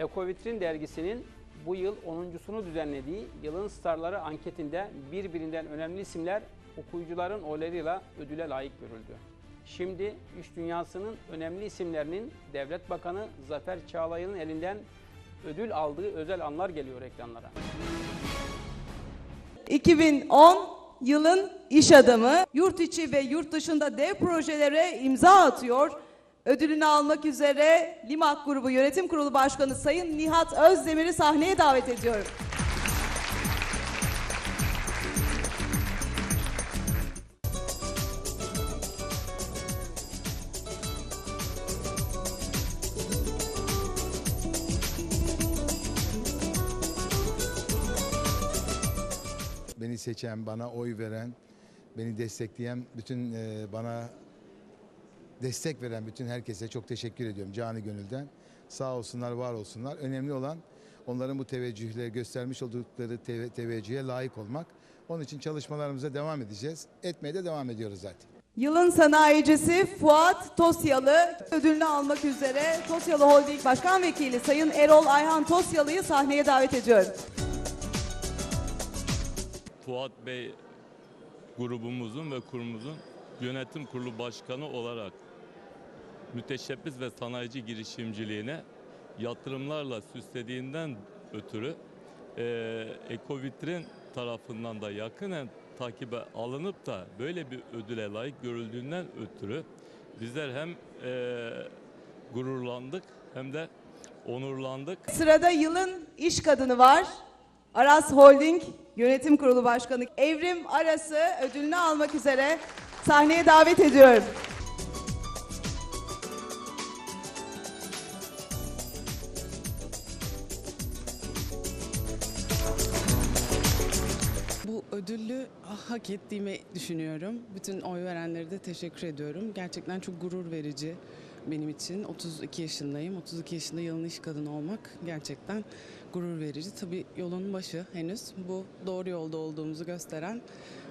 Ekovitrin dergisinin bu yıl 10.sunu düzenlediği Yılın Starları anketinde birbirinden önemli isimler okuyucuların oylarıyla ödüle layık görüldü. Şimdi iş dünyasının önemli isimlerinin Devlet Bakanı Zafer Çağlayan'ın elinden ödül aldığı özel anlar geliyor ekranlara. 2010 yılın iş adamı yurt içi ve yurt dışında dev projelere imza atıyor. Ödülünü almak üzere Limak Grubu Yönetim Kurulu Başkanı Sayın Nihat Özdemir'i sahneye davet ediyorum. beni seçen, bana oy veren, beni destekleyen, bütün e, bana destek veren bütün herkese çok teşekkür ediyorum canı gönülden. Sağ olsunlar, var olsunlar. Önemli olan onların bu teveccühle göstermiş oldukları teve- teveccühe layık olmak. Onun için çalışmalarımıza devam edeceğiz. Etmeye de devam ediyoruz zaten. Yılın sanayicisi Fuat Tosyalı ödülünü almak üzere Tosyalı Holding Başkan Vekili Sayın Erol Ayhan Tosyalı'yı sahneye davet ediyorum. Fuat Bey grubumuzun ve kurumumuzun yönetim kurulu başkanı olarak müteşebbis ve sanayici girişimciliğine yatırımlarla süslediğinden ötürü eee Ekovitrin tarafından da yakinen takibe alınıp da böyle bir ödüle layık görüldüğünden ötürü bizler hem eee, gururlandık hem de onurlandık. Sırada yılın iş kadını var. Aras Holding Yönetim Kurulu Başkanı Evrim Aras'ı ödülünü almak üzere sahneye davet ediyorum. Hak ettiğimi düşünüyorum. Bütün oy verenlere de teşekkür ediyorum. Gerçekten çok gurur verici benim için. 32 yaşındayım. 32 yaşında yılın iş kadını olmak gerçekten gurur verici. Tabii yolun başı henüz. Bu doğru yolda olduğumuzu gösteren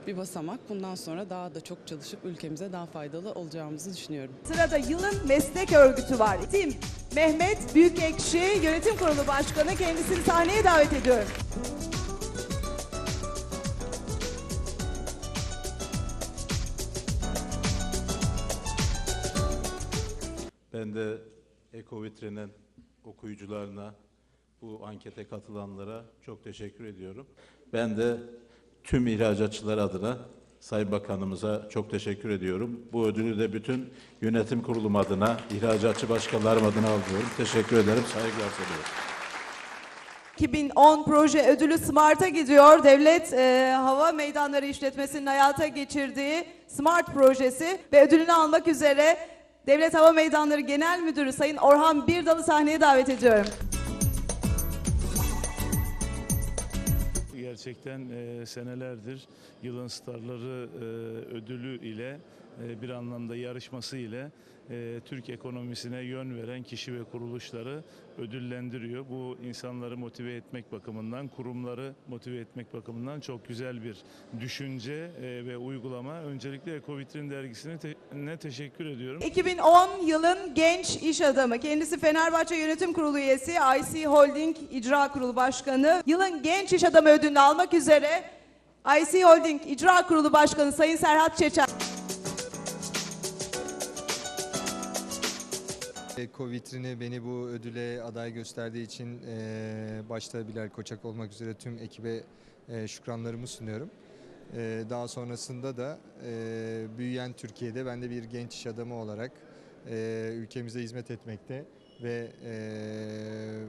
bir basamak. Bundan sonra daha da çok çalışıp ülkemize daha faydalı olacağımızı düşünüyorum. Sırada yılın meslek örgütü var. Tim Mehmet Büyükekşi Yönetim Kurulu Başkanı kendisini sahneye davet ediyorum. Ben de Eko Vitrin'in okuyucularına, bu ankete katılanlara çok teşekkür ediyorum. Ben de tüm ihracatçılar adına Sayın Bakanımıza çok teşekkür ediyorum. Bu ödülü de bütün yönetim kurulum adına, ihracatçı başkanlarım adına alıyorum. Teşekkür ederim, saygılar sunuyorum. 2010 proje ödülü Smart'a gidiyor. Devlet e, Hava Meydanları İşletmesi'nin hayata geçirdiği Smart projesi ve ödülünü almak üzere Devlet Hava Meydanları Genel Müdürü Sayın Orhan Birdal'ı sahneye davet ediyorum. Gerçekten e, senelerdir yılın starları e, ödülü ile bir anlamda yarışması ile e, Türk ekonomisine yön veren kişi ve kuruluşları ödüllendiriyor. Bu insanları motive etmek bakımından, kurumları motive etmek bakımından çok güzel bir düşünce e, ve uygulama. Öncelikle Ekovitrin dergisine te- ne teşekkür ediyorum. 2010 yılın genç iş adamı. Kendisi Fenerbahçe Yönetim Kurulu üyesi, IC Holding İcra Kurulu Başkanı. Yılın genç iş adamı ödülünü almak üzere IC Holding İcra Kurulu Başkanı Sayın Serhat Çeçen. Eko vitrini beni bu ödüle aday gösterdiği için eee, başta Bilal Koçak olmak üzere tüm ekibe eee, şükranlarımı sunuyorum. Eee, daha sonrasında da eee, büyüyen Türkiye'de ben de bir genç iş adamı olarak eee, ülkemize hizmet etmekte ve eee,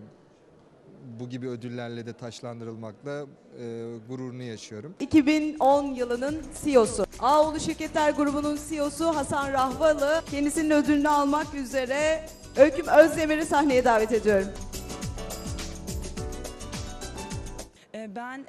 bu gibi ödüllerle de taşlandırılmakla eee, gururunu yaşıyorum. 2010 yılının CEO'su. Ağoğlu Şirketler Grubu'nun CEO'su Hasan Rahvalı kendisinin ödülünü almak üzere Öyküm Özdemir'i sahneye davet ediyorum. Ben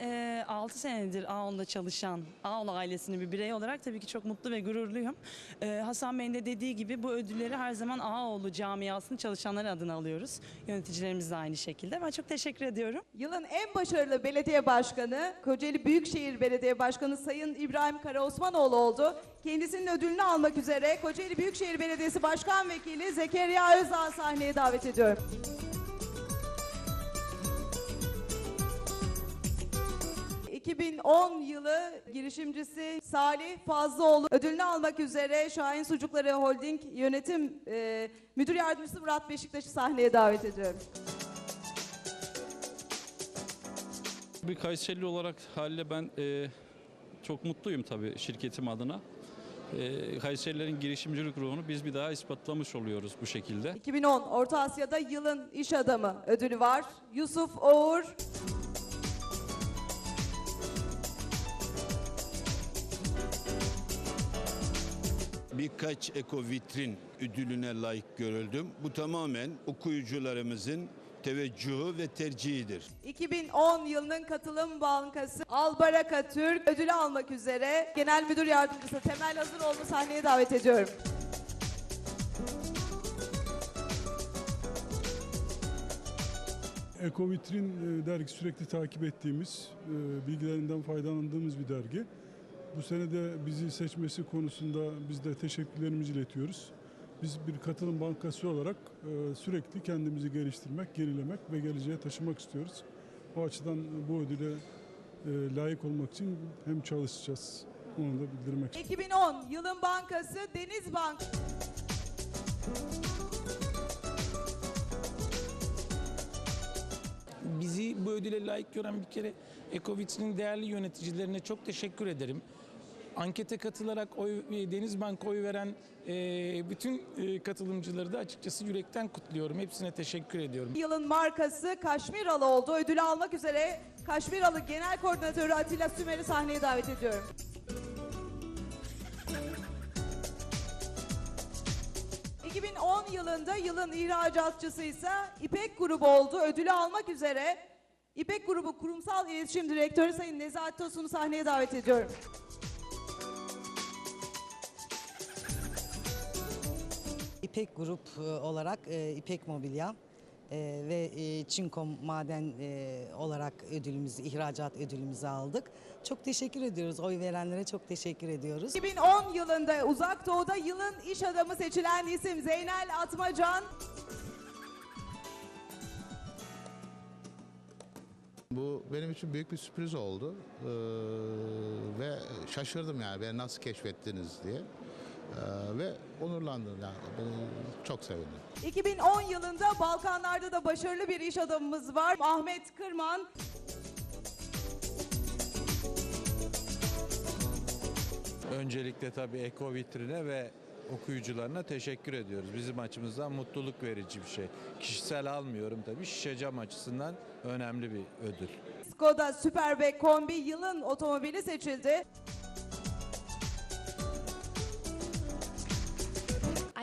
6 senedir AON'da çalışan AON ailesinin bir birey olarak tabii ki çok mutlu ve gururluyum. Ee, Hasan Bey'in de dediği gibi bu ödülleri her zaman AOğlu camiasının çalışanları adına alıyoruz. Yöneticilerimiz de aynı şekilde. Ben çok teşekkür ediyorum. Yılın en başarılı belediye başkanı Kocaeli Büyükşehir Belediye Başkanı Sayın İbrahim Karaosmanoğlu oldu. Kendisinin ödülünü almak üzere Kocaeli Büyükşehir Belediyesi Başkan Vekili Zekeriya Özdağ sahneye davet ediyorum. 2010 yılı girişimcisi Salih Fazlıoğlu ödülünü almak üzere Şahin Sucukları Holding Yönetim e, Müdür Yardımcısı Murat Beşiktaş'ı sahneye davet ediyorum. Bir Kayserili olarak haliyle ben e, çok mutluyum tabii şirketim adına. E, Kayserilerin girişimcilik ruhunu biz bir daha ispatlamış oluyoruz bu şekilde. 2010 Orta Asya'da yılın iş adamı ödülü var. Yusuf Oğur. Birkaç eko vitrin ödülüne layık görüldüm. Bu tamamen okuyucularımızın teveccühü ve tercihidir. 2010 yılının Katılım Bankası Albaraka Türk ödülü almak üzere Genel Müdür Yardımcısı Temel Hazıroğlu sahneye davet ediyorum. Ekovitrin e, dergi sürekli takip ettiğimiz, e, bilgilerinden faydalandığımız bir dergi. Bu sene de bizi seçmesi konusunda biz de teşekkürlerimizi iletiyoruz. Biz bir katılım bankası olarak e, sürekli kendimizi geliştirmek, yenilemek ve geleceğe taşımak istiyoruz. O açıdan bu ödüle e, layık olmak için hem çalışacağız, onu da bildirmek istiyorum. 2010 yılın bankası Deniz Bank. Bizi bu ödüle layık gören bir kere Ekovit'in değerli yöneticilerine çok teşekkür ederim. Ankete katılarak oy, e, Denizbank oy veren e, bütün e, katılımcıları da açıkçası yürekten kutluyorum. Hepsine teşekkür ediyorum. Yılın markası Kaşmiralı oldu. Ödülü almak üzere Kaşmiralı Genel Koordinatörü Atilla Sümer'i sahneye davet ediyorum. ...2010 yılında yılın ihracatçısı ise İpek Grubu oldu. Ödülü almak üzere İpek Grubu Kurumsal İletişim Direktörü Sayın Nezahat Tosun'u sahneye davet ediyorum. İpek Grup e, olarak e, İpek Mobilya e, ve Çinko Maden olarak ödülümüzü, ihracat ödülümüzü aldık. Çok teşekkür ediyoruz. Oy verenlere çok teşekkür ediyoruz. 2010 yılında Uzak Doğu'da yılın iş adamı seçilen isim Zeynel Atmacan. Bu benim için büyük bir sürpriz oldu Ee, ve şaşırdım yani beni nasıl keşfettiniz diye Ee, ve onurlandım yani beni çok sevindim. 2010 yılında Balkanlarda da başarılı bir iş adamımız var. Ahmet Kırman. Öncelikle tabii Eko Vitrine ve okuyucularına teşekkür ediyoruz. Bizim açımızdan mutluluk verici bir şey. Kişisel almıyorum tabii. Şişe cam açısından önemli bir ödül. Skoda Superbe Kombi yılın otomobili seçildi.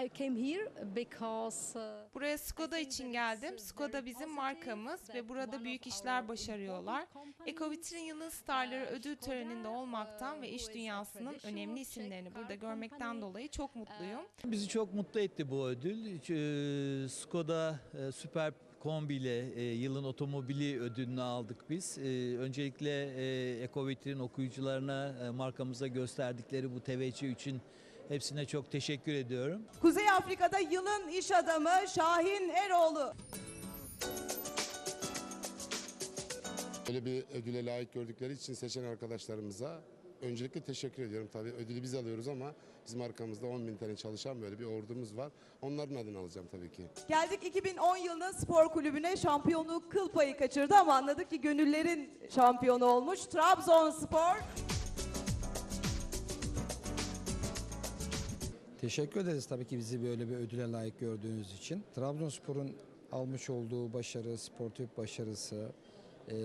I came here because uh, Buraya Skoda için geldim. Skoda bizim markamız ve burada büyük işler başarıyorlar. Ekovitrin yılın starları ödül töreninde olmaktan ve iş dünyasının önemli isimlerini burada görmekten dolayı çok mutluyum. Bizi çok mutlu etti bu ödül. Ee, Skoda e, Süper Kombi ile e, yılın otomobili ödülünü aldık biz. Ee, Öncelikle e, Ekovitrin okuyucularına e, markamıza gösterdikleri bu teveccüh için hepsine çok teşekkür ediyorum. Kuzey Afrika'da yılın iş adamı Şahin Eroğlu. Böyle bir ödüle layık gördükleri için seçen arkadaşlarımıza öncelikle teşekkür ediyorum. Tabii ödülü biz alıyoruz ama bizim arkamızda 10 bin tane çalışan böyle bir ordumuz var. Onların adını alacağım tabii ki. Geldik 2010 yılının spor kulübüne şampiyonluğu kıl payı kaçırdı ama anladık ki gönüllerin şampiyonu olmuş. Trabzonspor. Teşekkür ederiz tabii ki bizi böyle bir ödüle layık gördüğünüz için. Trabzonspor'un almış olduğu başarı, sportif başarısı, eee,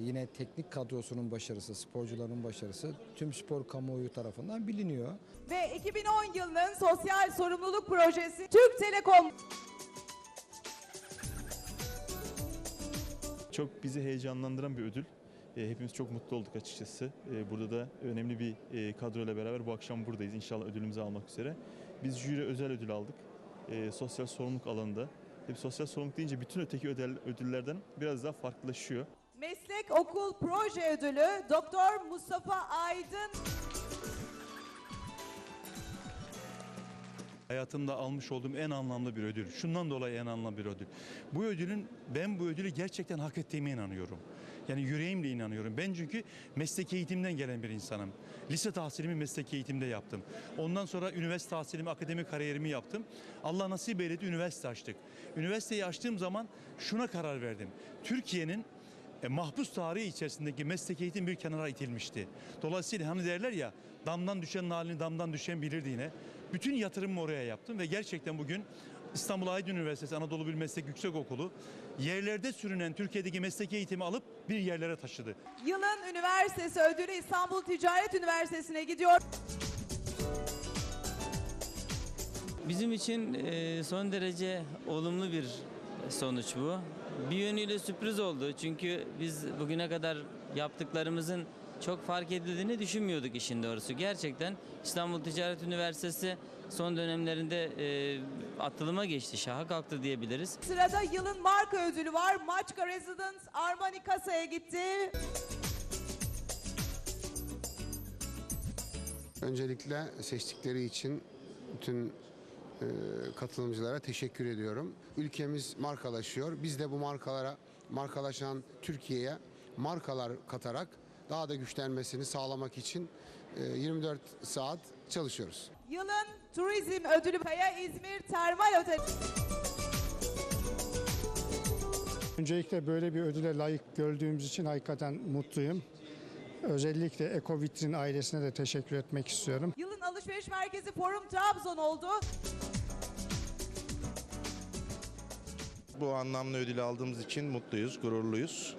yine teknik kadrosunun başarısı, sporcuların başarısı tüm spor kamuoyu tarafından biliniyor. Ve 2010 yılının sosyal sorumluluk projesi Türk Telekom. Çok bizi heyecanlandıran bir ödül. E, Hepimiz çok mutlu olduk açıkçası. E, Burada da önemli bir e, kadroyla beraber bu akşam buradayız. İnşallah ödülümüzü almak üzere. Biz jüri özel ödül aldık. Sosyal sorumluluk alanında. Tabii sosyal sorumluluk deyince bütün öteki ödül, ödüllerden biraz daha farklılaşıyor. Meslek Okul Proje Ödülü Doktor Mustafa Aydın. hayatımda almış olduğum en anlamlı bir ödül. Şundan dolayı en anlamlı bir ödül. Bu ödülün ben bu ödülü gerçekten hak ettiğime inanıyorum. Yani yüreğimle inanıyorum. Ben çünkü meslek eğitimden gelen bir insanım. Lise tahsilimi meslek eğitimde yaptım. Ondan sonra üniversite tahsilimi, akademik kariyerimi yaptım. Allah nasip eyledi üniversite açtık. Üniversiteyi açtığım zaman şuna karar verdim. Türkiye'nin e, mahpus tarihi içerisindeki meslek eğitim bir kenara itilmişti. Dolayısıyla hani derler ya damdan düşen halini damdan düşen bilirdi yine. Bütün yatırımımı oraya yaptım ve gerçekten bugün İstanbul Aydın Üniversitesi Anadolu Bir Meslek Yüksekokulu yerlerde sürünen Türkiye'deki meslek eğitimi alıp bir yerlere taşıdı. Yılın üniversitesi ödülü İstanbul Ticaret Üniversitesi'ne gidiyor. Bizim için e, son derece olumlu bir sonuç bu. Bir yönüyle sürpriz oldu çünkü biz bugüne kadar yaptıklarımızın çok fark edildiğini düşünmüyorduk işin doğrusu. Gerçekten İstanbul Ticaret Üniversitesi son dönemlerinde e, atılıma geçti, şaha kalktı diyebiliriz. Sırada yılın marka ödülü var. Maçka Residence Armani kasaya gitti. Öncelikle seçtikleri için bütün e, katılımcılara teşekkür ediyorum. Ülkemiz markalaşıyor. Biz de bu markalara, markalaşan Türkiye'ye markalar katarak daha da güçlenmesini sağlamak için e, 24 saat çalışıyoruz. Yılın turizm ödülü Kaya İzmir Termal Otel. Öncelikle böyle bir ödüle layık gördüğümüz için hakikaten mutluyum. Özellikle Eko Vitrin ailesine de teşekkür etmek istiyorum. Yılın alışveriş merkezi Forum Trabzon oldu. Bu anlamlı ödülü aldığımız için mutluyuz, gururluyuz.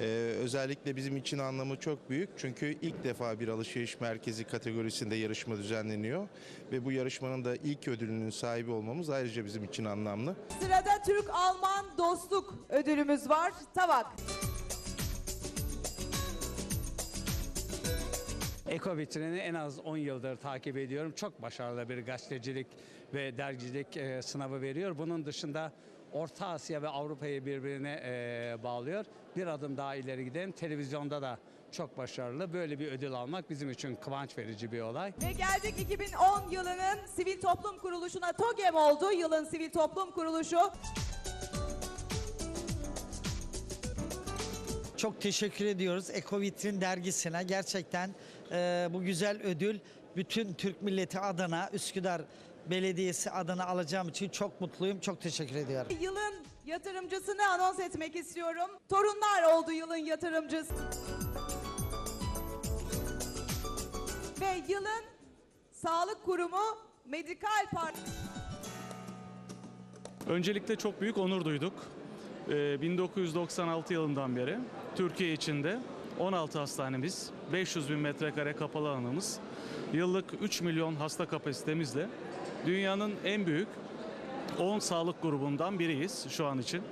Ee, özellikle bizim için anlamı çok büyük çünkü ilk defa bir alışveriş merkezi kategorisinde yarışma düzenleniyor ve bu yarışmanın da ilk ödülünün sahibi olmamız ayrıca bizim için anlamlı. Sırada Türk-Alman dostluk ödülümüz var. Tavak. Eko Vitrin'i en az 10 yıldır takip ediyorum. Çok başarılı bir gazetecilik ve dergicilik e, sınavı veriyor. Bunun dışında Orta Asya ve Avrupa'yı birbirine e, bağlıyor. Bir adım daha ileri gidelim. Televizyonda da çok başarılı. Böyle bir ödül almak bizim için kıvanç verici bir olay. Ve geldik 2010 yılının sivil toplum kuruluşuna TOGEM oldu. Yılın sivil toplum kuruluşu. Çok teşekkür ediyoruz Eko Vitrin dergisine. Gerçekten e, bu güzel ödül bütün Türk milleti adına Üsküdar Belediyesi adına alacağım için çok mutluyum. Çok teşekkür ediyorum. Yılın yatırımcısını anons etmek istiyorum. Torunlar oldu yılın yatırımcısı. Ve yılın sağlık kurumu Medikal Park. Öncelikle çok büyük onur duyduk. Ee, 1996 yılından beri Türkiye içinde 16 hastanemiz, 500 bin metrekare kapalı alanımız, yıllık 3 milyon hasta kapasitemizle dünyanın en büyük 10 sağlık grubundan biriyiz şu an için.